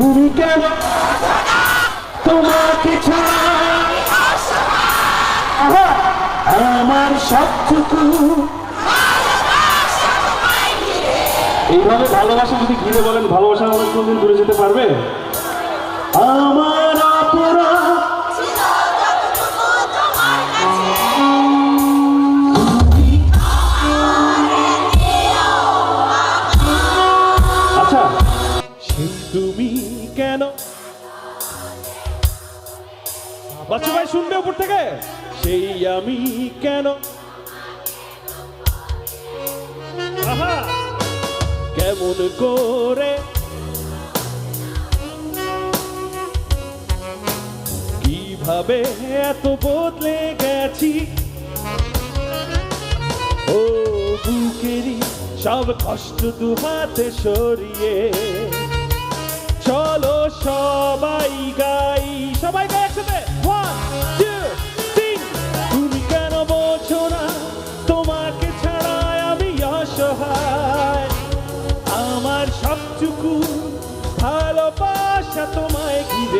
তুমি কেন তোমাকে ছাড়া আমার সবটুকু। এইভাবে ভালোবাসা যদি ঘিরে বলেন, ভালোবাসা আমাদের কোনদিন দূরে যেতে পারবে? তুমি কেন? বাচ্চা ভাই, শুনবে উপর থেকে? সেই আমি কেন? কেমন করে? কীভাবে এত বদলে গেছি? ও বুকেরই সব কষ্ট দু হাতে সরিয়ে সবাই একসাথে। ওয়ান টু তিন তুমি কেন বোঝো না? তোমাকে ছাড়া আমি অসহায়। আমার সবটুকু ভালোবাসা তোমায় ঘিরে